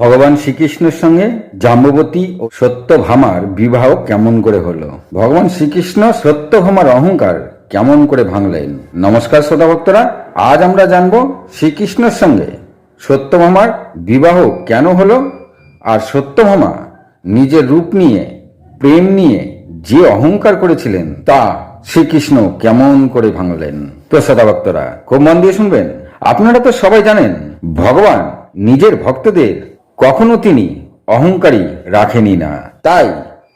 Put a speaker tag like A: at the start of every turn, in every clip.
A: ভগবান শ্রীকৃষ্ণের সঙ্গে জাম্ববতী ও সত্যভামার বিবাহ কেমন করে হলো? ভগবান শ্রীকৃষ্ণ সত্যভামার অহংকার কেমন করে ভাঙলেন? নমস্কার শ্রোতা ভক্তরা, আজ আমরা জানব শ্রীকৃষ্ণের সঙ্গে সত্যভামার বিবাহ কেন হলো আর সত্যভামা নিজের রূপ নিয়ে, প্রেম নিয়ে যে অহংকার করেছিলেন তা শ্রীকৃষ্ণ কেমন করে ভাঙলেন? তো শ্রোতা ভক্তরা, খুব মন দিয়ে শুনবেন। আপনারা তো সবাই জানেন, ভগবান নিজের ভক্তদের কখনো তিনি অহংকারী রাখেনি না। তাই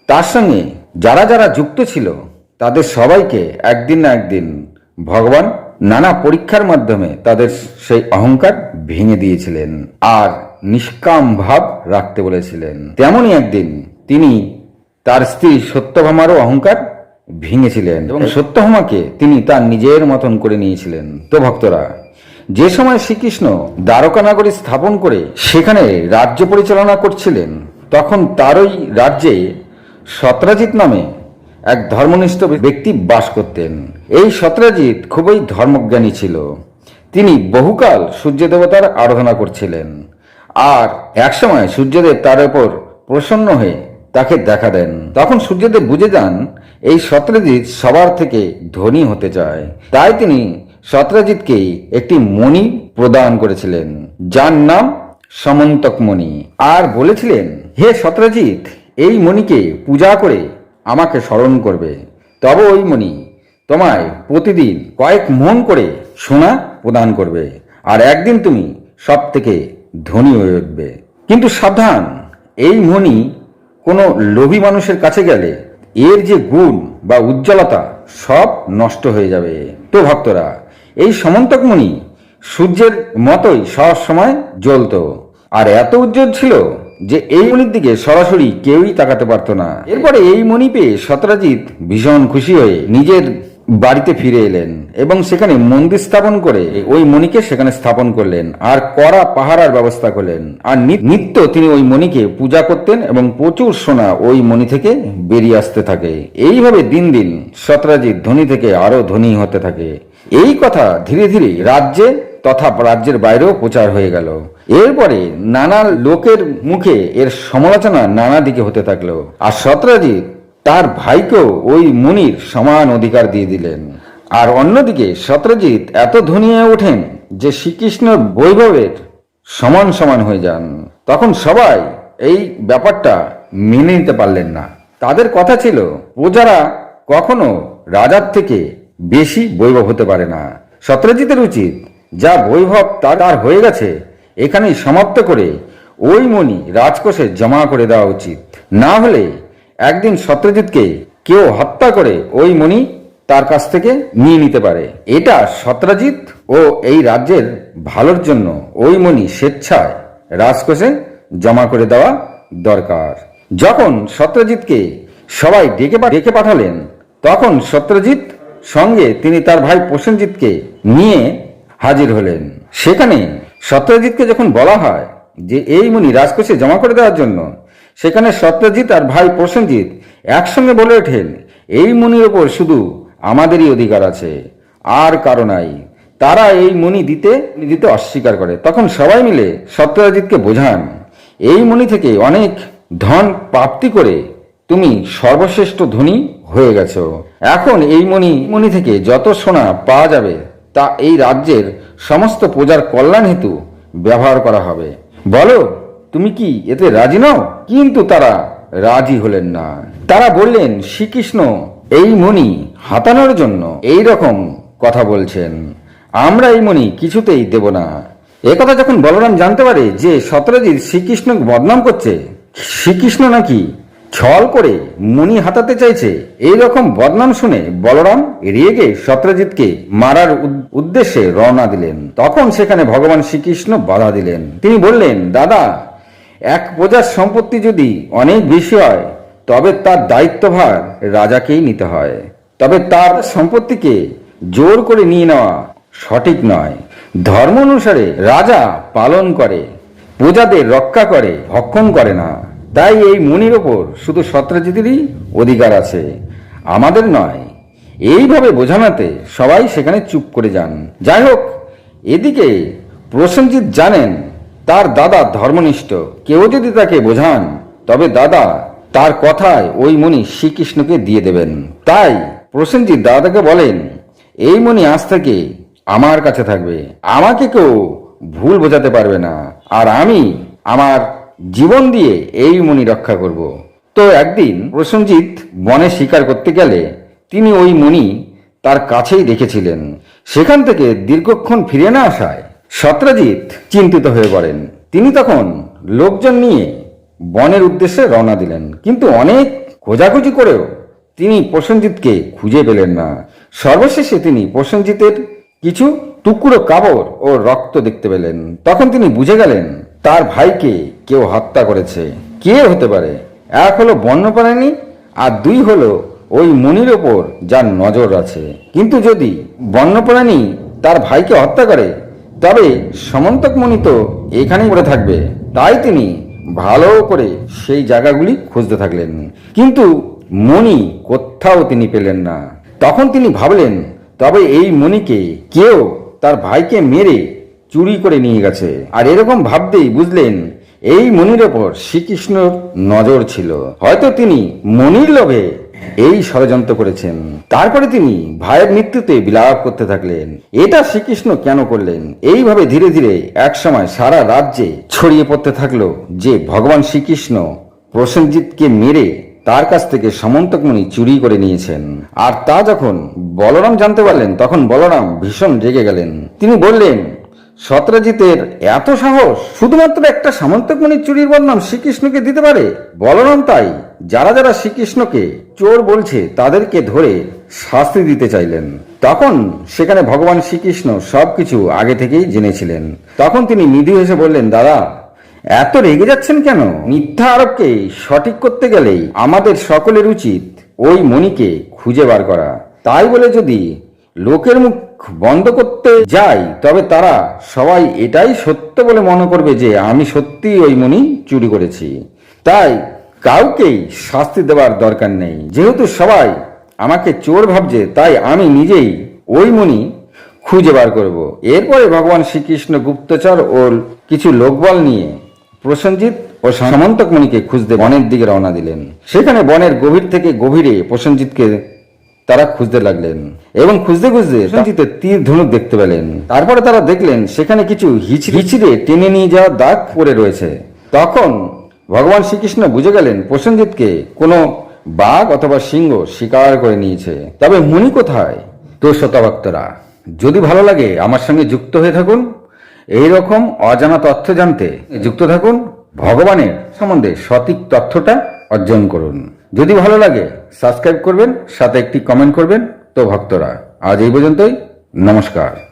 A: তার সঙ্গে যারা যারা যুক্ত ছিল তাদের সবাইকে একদিন না একদিন ভগবান নানা পরীক্ষার মাধ্যমে তাদের সেই অহংকার ভেঙে দিয়েছিলেন আর নিষ্কাম ভাব রাখতে বলেছিলেন। তেমনই একদিন তিনি তার স্ত্রী সত্যভামারও অহংকার ভেঙেছিলেন এবং সত্যভামাকে তিনি তার নিজের মতন করে নিয়েছিলেন। তো ভক্তরা যে সময় শ্রীকৃষ্ণ দ্বারকা নগরী স্থাপন করে সেখানে রাজ্য পরিচালনা করছিলেন, তখন তারই রাজ্যে সত্রাজিৎ নামে এক ধর্মনিষ্ঠ ব্যক্তি বাস করতেন। এই সত্রাজিৎ খুবই ধর্মজ্ঞানী ছিল। তিনি বহুকাল সূর্য দেবতার আরাধনা করছিলেন। আর একসময় সূর্যদেব তার উপর প্রসন্ন হয়ে তাকে দেখা দেন। তখন সূর্যদেব বুঝে যান, এই সত্রজিৎ সবার থেকে ধনী হতে চায়। তাই তিনি সত্রজিৎকে একটি মণি প্রদান করেছিলেন, যার নাম সমন্তক মণি। আর বলেছিলেন, হে সত্রজিৎ এই মণিকে পূজা করে আমাকে স্মরণ করবে। তবে ওই মণি তোমায় প্রতিদিন কয়েক মন করে সোনা প্রদান করবে, আর একদিন তুমি সব থেকে ধনী হয়ে উঠবে। কিন্তু সাবধান, এই মণি কোনো লোভী মানুষের কাছে গেলে এর যে গুণ বা উজ্জ্বলতা সব নষ্ট হয়ে যাবে। তো ভক্তরা এই সমন্তক মণি সূর্যের মতোই সব সময় জ্বলত। আর এত উজ্জ্বল ছিল যে এই মণির দিকে সরাসরি কেউই তাকাতে পারতো না। এরপরে এই মণি পেয়ে সত্রাজিৎ ভীষণ খুশি হয়ে নিজের বাড়িতে ফিরে এলেন এবং সেখানে মন্দির স্থাপন করে ওই মণিকে সেখানে স্থাপন করলেন আর কড়া পাহারার ব্যবস্থা করলেন। আর নিত্য তিনি ওই মণিকে পূজা করতেন এবং প্রচুর সোনা ওই মণি থেকে বেরিয়ে আসতে থাকে। এইভাবে দিন দিন সত্রাজিৎ ধনী থেকে আরও ধনী হতে থাকে। এই কথা ধীরে ধীরে রাজ্যে তথা রাজ্যের বাইরেও প্রচার হয়ে গেল। এরপরে নানা লোকের মুখে এর সমালোচনা নানা দিকে হতে থাকল। আর সত্রাজিৎ তার ভাইকেও ওই মুনির সমান অধিকার দিয়ে দিলেন। আর অন্যদিকে সত্রজিৎ এত ধনী ওঠেন যে শ্রীকৃষ্ণর বৈভবের সমান সমান হয়ে যান। তখন সবাই এই ব্যাপারটা মেনে নিতে পারলেন না। তাদের কথা ছিল, প্রজারা কখনো রাজার থেকে বেশি বৈভব হতে পারে না। সত্রজিতের উচিত যা বৈভব তার তার হয়ে গেছে, এখানেই সমাপ্ত করে ওই মণি রাজকোষে জমা করে দেওয়া উচিত। না হলে একদিন সত্যজিৎকে কেউ হত্যা করে ওই মণি তার কাছ থেকে নিয়ে নিতে পারে। এটা সত্রাজিৎ ও এই রাজ্যের ভালোর জন্য ওই মণি স্বেচ্ছায় রাজকোষে জমা করে দেওয়া দরকার। যখন সত্যজিৎকে সবাই ডেকে ডেকে পাঠালেন, তখন সত্যজিৎ সঙ্গে তিনি তার ভাই প্রসেনজিৎকে নিয়ে হাজির হলেন। সেখানে সত্যজিৎকে যখন বলা হয় যে এই মুনি রাজকোষে জমা করে দেওয়ার জন্য, সেখানে সত্যজিৎ আর ভাই প্রসেনজিৎ একসঙ্গে বলে ওঠেন, এই মুনির ওপর শুধু আমাদেরই অধিকার আছে, আর কারও নাই। তারা এই মুনি দিতে দিতে অস্বীকার করে। তখন সবাই মিলে সত্যজিৎকে বোঝান, এই মুনি থেকে অনেক ধন প্রাপ্তি করে তুমি সর্বশ্রেষ্ঠ ধনী হয়ে গেছ। এখন এই মণি মণি থেকে যত সোনা পাওয়া যাবে, তা এই রাজ্যের সমস্ত প্রজার কল্যাণ হেতু ব্যবহার করা হবে। বলো, তুমি কি এতে রাজি নও? কিন্তু তারা রাজি হলেন না। তারা বললেন, শ্রীকৃষ্ণ, এই মণি হাতানোর জন্য এই রকম কথা বলছেন। আমরা এই মণি কিছুতেই দেব না। একথা যখন বলরাম জানতে পারে যে সত্যজিৎ শ্রীকৃষ্ণকে বদনাম করছে, শ্রীকৃষ্ণ নাকি ছল করে মণি হাতাতে চাইছে। এই রকম বদনাম শুনে বলরাম রেগে সত্যজিৎকে মারার উদ- উদ্দেশ্যে রওনা দিলেন। তখন সেখানে ভগবান শ্রীকৃষ্ণ বাধা দিলেন। তিনি বললেন, দাদা, এক প্রজার সম্পত্তি যদি অনেক বেশি হয়, তবে তার দায়িত্বভার রাজাকেই নিতে হয়। তবে তার সম্পত্তিকে জোর করে নিয়ে নেওয়া সঠিক নয়। ধর্ম অনুসারে রাজা পালন করে, প্রজাদের রক্ষা করে, ভক্ষণ করে না। তাই এই মনির ওপর শুধু সত্রাজিতেরই অধিকার আছে। আমাদের নয়, এইভাবে বোঝানোতে সবাই সেখানে চুপ করে যান। যাই হোক, এদিকে প্রসেনজিৎ জানেন তার দাদা ধর্মনিষ্ঠ। কেউ যদি তাকে বোঝান, তবে দাদা তার কথায় ওই মণি শ্রীকৃষ্ণকে দিয়ে দেবেন। তাই প্রসেনজিৎ দাদাকে বলেন, এই মণি আজ থেকে আমার কাছে থাকবে। আমাকে কেউ ভুল বোঝাতে পারবে না। আর আমি আমার জীবন দিয়ে এই মণি রক্ষা করব। তো একদিন প্রসেনজিৎ বনে শিকার করতে গেলে তিনি ওই মণি তার কাছেই দেখেছিলেন। সেখান থেকে দীর্ঘক্ষণ ফিরে না আসায় সত্রাজিৎ চিন্তিত হয়ে পড়েন। তিনি তখন লোকজন নিয়ে বনের উদ্দেশ্যে রওনা দিলেন। কিন্তু অনেক খোঁজাখুঁজি করেও তিনি প্রসেনজিৎকে খুঁজে পেলেন না। সর্বশেষে তিনি প্রসেনজিতের কিছু টুকরো কাপড় ও রক্ত দেখতে পেলেন। তখন তিনি বুঝে গেলেন তার ভাইকে কেউ হত্যা করেছে। কে হতে পারে? এক হলো বন্যপ্রাণী আর দুই হলো ওই মনির ওপর যার নজর আছে। কিন্তু যদি বন্যপ্রাণী তার ভাইকে হত্যা করে, তবে সমন্তক মণি তো এখানেই পড়ে থাকবে। তাই তিনি ভালো করে সেই জায়গাগুলি খুঁজতে থাকলেন। কিন্তু মণি কোথাও তিনি পেলেন না। তখন তিনি ভাবলেন, তবে এই মণিকে কেউ তার ভাইকে মেরে চুরি করে নিয়ে গেছে। আর এরকম ভাবতেই বুঝলেন, এই মণির ওপর শ্রীকৃষ্ণর নজর ছিল। হয়তো তিনি মনির লোভে এই ষড়যন্ত্র করেছেন। তারপরে তিনি ভাইয়ের মৃত্যুতে বিলাপ করতে থাকলেন। এটা শ্রীকৃষ্ণ কেন করলেন? এইভাবে ধীরে ধীরে একসময় সারা রাজ্যে ছড়িয়ে পড়তে থাকল যে ভগবান শ্রীকৃষ্ণ প্রসেনজিৎকে মেরে তার কাছ থেকে সমন্তকমণি চুরি করে নিয়েছেন। আর তা যখন বলরাম জানতে পারলেন, তখন বলরাম ভীষণ রেগে গেলেন। তিনি বললেন সত্রজিতের এত সাহস, শুধুমাত্র একটা সামন্তকমণি চুরির বদনাম শ্রীকৃষ্ণকে দিতে পারে? বলরাম তাই, যারা যারা শ্রীকৃষ্ণকে চোর বলছে, তাদেরকে ধরে শাস্তি দিতে চাইলেন। তখন সেখানে ভগবান শ্রীকৃষ্ণ সবকিছু আগে থেকেই জেনেছিলেন। তখন তিনি নিধি হেসে বললেন, দাদা, এত রেগে যাচ্ছেন কেন? মিথ্যা আরোপকে সঠিক করতে গেলেই আমাদের সকলের উচিত ওই মণিকে খুঁজে বার করা। তাই বলে যদি লোকের মুখ বন্ধ করতে যাই তবে তারা সবাই এটাই সত্য বলে মনে করবে যে আমি সত্যিই ওই মনি চুরি করেছি। তাই কাউকেই শাস্তি দেওয়ার দরকার নেই। যেহেতু সবাই আমাকে চোর ভাবছে, তাই আমি নিজেই ওই মনি খুঁজে বার করব। এরপরে ভগবান শ্রীকৃষ্ণ গুপ্তচর ও কিছু লোকবল নিয়ে প্রসেনজিৎ ও সামন্তক সামন্তকমণিকে খুঁজতে বনের দিকে রওনা দিলেন। সেখানে বনের গভীর থেকে গভীরে প্রসেনজিৎকে তারা খুঁজতে লাগলেন এবং খুঁজতে খুঁজতে প্রসেনজিতের তীর ধনুক দেখতে পেলেন। তারপরে তারা দেখলেন সেখানে কিছু হিচড়ে টেনে নিয়ে যাওয়া দাগ পড়ে রয়েছে। তখন ভগবান শ্রীকৃষ্ণ বুঝে গেলেন প্রসেনজিৎকে কোনো বাঘ অথবা সিংহ শিকার করে নিয়েছে। তবে মণি কোথায়? তো শ্রোতাভক্তরা যদি ভালো লাগে আমার সঙ্গে যুক্ত হয়ে থাকুন। এই রকম অজানা তথ্য জানতে যুক্ত থাকুন। ভগবানের সম্বন্ধে সঠিক তথ্যটা অর্জন করুন। যদি ভালো লাগে সাবস্ক্রাইব করবেন, সাথে একটি কমেন্ট করবেন। তো ভক্তরা, আজ এই পর্যন্তই। নমস্কার।